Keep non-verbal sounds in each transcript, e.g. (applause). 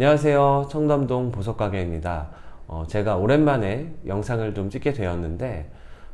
안녕하세요. 청담동 보석가게입니다. 어, 제가 오랜만에 영상을 좀 찍게 되었는데,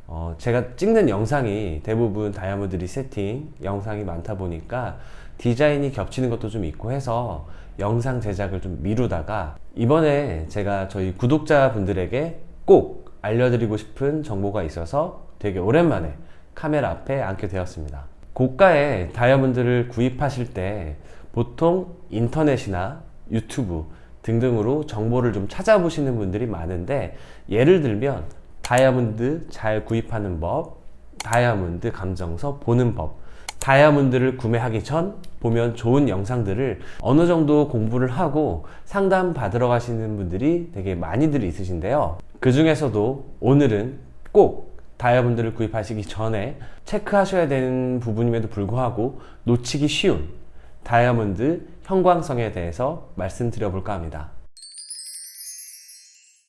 어, 제가 찍는 영상이 대부분 다이아몬드 리세팅 영상이 많다 보니까 디자인이 겹치는 것도 좀 있고 해서 영상 제작을 좀 미루다가 이번에 제가 저희 구독자분들에게 꼭 알려드리고 싶은 정보가 있어서 되게 오랜만에 카메라 앞에 앉게 되었습니다. 고가의 다이아몬드를 구입하실 때 보통 인터넷이나 유튜브 등등으로 정보를 좀 찾아보시는 분들이 많은데 예를 들면 다이아몬드 잘 구입하는 법, 다이아몬드 감정서 보는 법, 다이아몬드를 구매하기 전 보면 좋은 영상들을 어느 정도 공부를 하고 상담 받으러 가시는 분들이 되게 많이들 있으신데요. 그 중에서도 오늘은 꼭 다이아몬드를 구입하시기 전에 체크하셔야 되는 부분임에도 불구하고 놓치기 쉬운 다이아몬드 형광성에 대해서 말씀드려 볼까 합니다.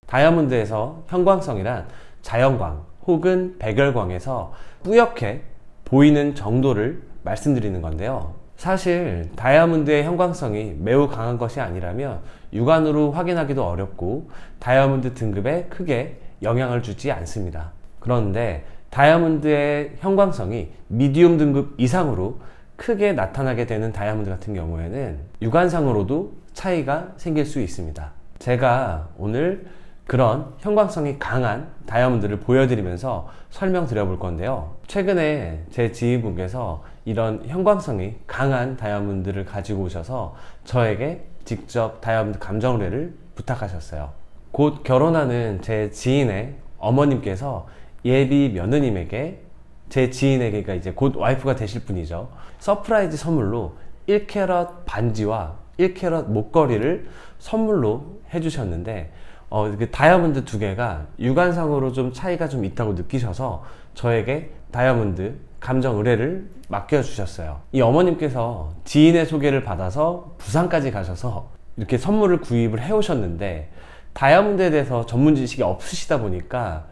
다이아몬드에서 형광성이란 자연광 혹은 백열광에서 뿌옇게 보이는 정도를 말씀드리는 건데요. 사실 다이아몬드의 형광성이 매우 강한 것이 아니라면 육안으로 확인하기도 어렵고 다이아몬드 등급에 크게 영향을 주지 않습니다. 그런데 다이아몬드의 형광성이 미디움 등급 이상으로 크게 나타나게 되는 다이아몬드 같은 경우에는 육안상으로도 차이가 생길 수 있습니다. 제가 오늘 그런 형광성이 강한 다이아몬드를 보여드리면서 설명드려 볼 건데요. 최근에 제 지인분께서 이런 형광성이 강한 다이아몬드를 가지고 오셔서 저에게 직접 다이아몬드 감정 의뢰를 부탁하셨어요. 곧 결혼하는 제 지인의 어머님께서 예비 며느님에게 제 지인에게 그러니까 이제 곧 와이프가 되실 분이죠. 서프라이즈 선물로 1캐럿 반지와 1캐럿 목걸이를 선물로 해주셨는데 어, 그 다이아몬드 두 개가 육안상으로 좀 차이가 좀 있다고 느끼셔서 저에게 다이아몬드 감정 의뢰를 맡겨주셨어요. 이 어머님께서 지인의 소개를 받아서 부산까지 가셔서 이렇게 선물을 구입을 해오셨는데 다이아몬드에 대해서 전문 지식이 없으시다 보니까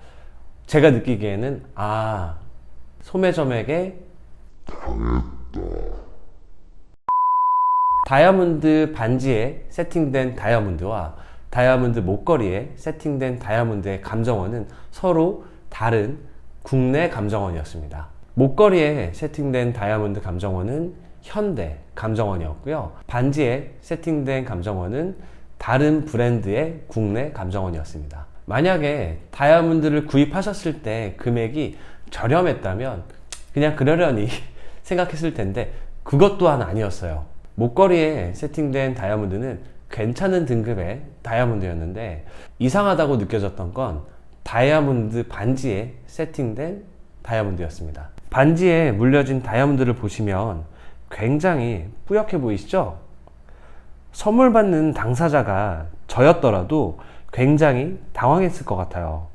제가 느끼기에는 아 소매점에게 다이아몬드 반지에 세팅된 다이아몬드와 다이아몬드 목걸이에 세팅된 다이아몬드의 감정원은 서로 다른 국내 감정원이었습니다. 목걸이에 세팅된 다이아몬드 감정원은 현대 감정원이었고요. 반지에 세팅된 감정원은 다른 브랜드의 국내 감정원이었습니다. 만약에 다이아몬드를 구입하셨을 때 금액이 저렴했다면 그냥 그러려니 (laughs) 생각했을 텐데 그것 또한 아니었어요. 목걸이에 세팅된 다이아몬드는 괜찮은 등급의 다이아몬드였는데 이상하다고 느껴졌던 건 다이아몬드 반지에 세팅된 다이아몬드였습니다. 반지에 물려진 다이아몬드를 보시면 굉장히 뿌옇게 보이시죠? 선물 받는 당사자가 저였더라도 굉장히 당황했을 것 같아요.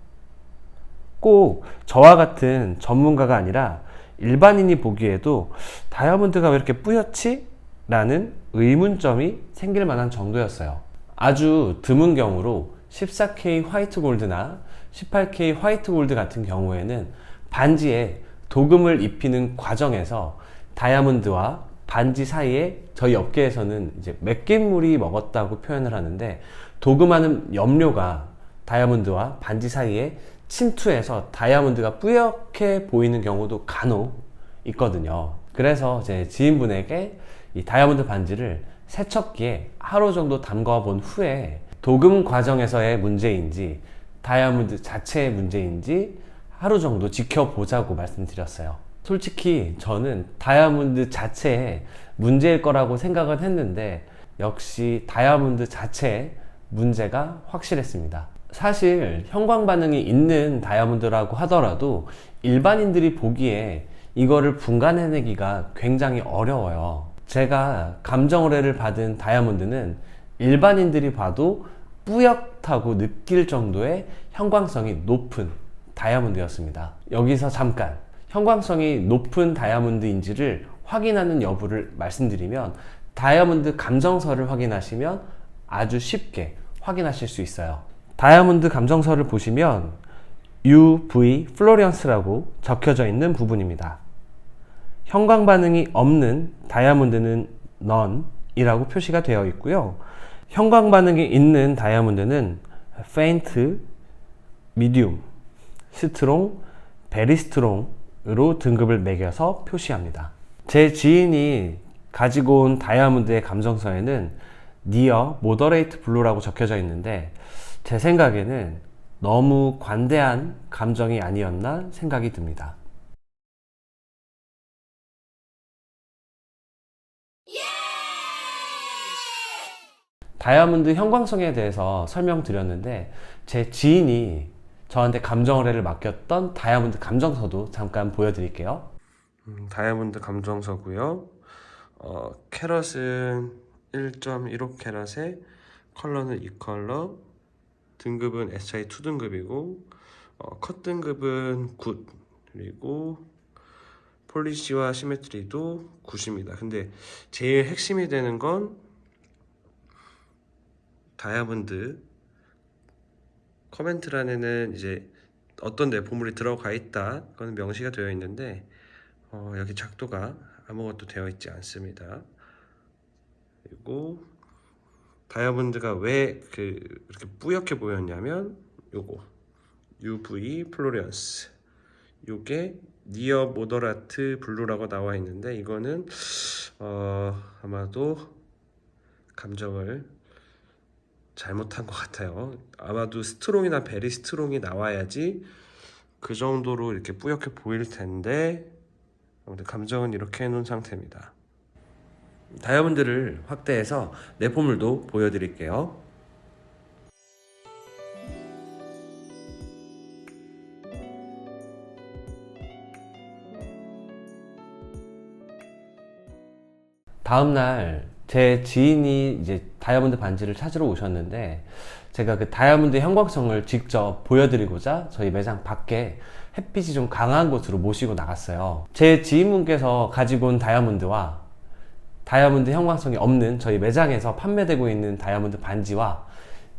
꼭 저와 같은 전문가가 아니라 일반인이 보기에도 다이아몬드가 왜 이렇게 뿌옇지? 라는 의문점이 생길 만한 정도였어요. 아주 드문 경우로 14K 화이트 골드나 18K 화이트 골드 같은 경우에는 반지에 도금을 입히는 과정에서 다이아몬드와 반지 사이에 저희 업계에서는 이제 맵겠물이 먹었다고 표현을 하는데 도금하는 염료가 다이아몬드와 반지 사이에 침투해서 다이아몬드가 뿌옇게 보이는 경우도 간혹 있거든요. 그래서 제 지인분에게 이 다이아몬드 반지를 세척기에 하루 정도 담가 본 후에 도금 과정에서의 문제인지 다이아몬드 자체의 문제인지 하루 정도 지켜보자고 말씀드렸어요. 솔직히 저는 다이아몬드 자체에 문제일 거라고 생각은 했는데 역시 다이아몬드 자체에 문제가 확실했습니다. 사실 형광 반응이 있는 다이아몬드라고 하더라도 일반인들이 보기에 이거를 분간해내기가 굉장히 어려워요. 제가 감정 의뢰를 받은 다이아몬드는 일반인들이 봐도 뿌옇다고 느낄 정도의 형광성이 높은 다이아몬드였습니다. 여기서 잠깐 형광성이 높은 다이아몬드인지를 확인하는 여부를 말씀드리면 다이아몬드 감정서를 확인하시면 아주 쉽게 확인하실 수 있어요. 다이아몬드 감정서를 보시면 UV 플로리언스라고 적혀져 있는 부분입니다. 형광 반응이 없는 다이아몬드는 넌이라고 표시가 되어 있고요. 형광 반응이 있는 다이아몬드는 페인트, 미디움, 스트롱, 베리 스트롱으로 등급을 매겨서 표시합니다. 제 지인이 가지고 온 다이아몬드의 감정서에는 니어 모더레이트 블루라고 적혀져 있는데 제 생각에는 너무 관대한 감정이 아니었나 생각이 듭니다. 다이아몬드 형광성에 대해서 설명드렸는데 제 지인이 저한테 감정 의뢰를 맡겼던 다이아몬드 감정서도 잠깐 보여드릴게요. 음, 다이아몬드 감정서고요. 어, 캐럿은 1.15 캐럿에 컬러는 2컬러, 등급은 SI 2등급이고 어, 컷 등급은 굿 그리고 폴리시와 시메트리도 굿입니다. 근데 제일 핵심이 되는 건 다이아몬드 커멘트란에는 이제 어떤 내포물이 들어가 있다 그거는 명시가 되어 있는데 어, 여기 작도가 아무것도 되어 있지 않습니다. 그리고 다이아몬드가 왜 그 이렇게 뿌옇게 보였냐면 요거 UV 플로리언스 요게 니어 모더라트 블루라고 나와 있는데 이거는 어, 아마도 감정을 잘못한 것 같아요. 아마도 스트롱이나 베리 스트롱이 나와야지 그 정도로 이렇게 뿌옇게 보일 텐데 아무튼 감정은 이렇게 해놓은 상태입니다. 다이아몬드를 확대해서 내포물도 보여드릴게요. 다음날 제 지인이 이제 다이아몬드 반지를 찾으러 오셨는데 제가 그 다이아몬드 형광성을 직접 보여드리고자 저희 매장 밖에 햇빛이 좀 강한 곳으로 모시고 나갔어요. 제 지인분께서 가지고 온 다이아몬드와 다이아몬드 형광성이 없는 저희 매장에서 판매되고 있는 다이아몬드 반지와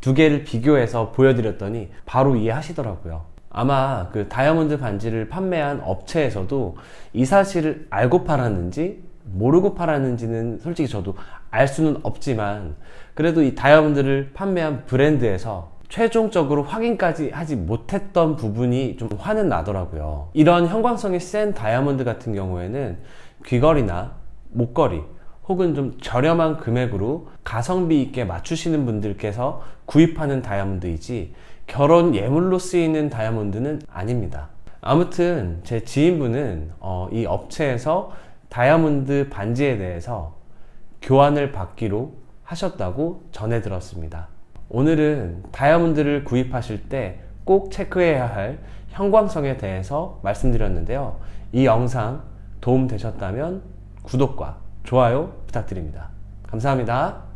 두 개를 비교해서 보여드렸더니 바로 이해하시더라고요. 아마 그 다이아몬드 반지를 판매한 업체에서도 이 사실을 알고 팔았는지 모르고 팔았는지는 솔직히 저도 알 수는 없지만 그래도 이 다이아몬드를 판매한 브랜드에서 최종적으로 확인까지 하지 못했던 부분이 좀 화는 나더라고요. 이런 형광성이 센 다이아몬드 같은 경우에는 귀걸이나 목걸이 혹은 좀 저렴한 금액으로 가성비 있게 맞추시는 분들께서 구입하는 다이아몬드이지 결혼 예물로 쓰이는 다이아몬드는 아닙니다. 아무튼 제 지인분은 어, 이 업체에서 다이아몬드 반지에 대해서 교환을 받기로 하셨다고 전해 들었습니다. 오늘은 다이아몬드를 구입하실 때 꼭 체크해야 할 형광성에 대해서 말씀드렸는데요. 이 영상 도움 되셨다면 구독과 좋아요 부탁드립니다. 감사합니다.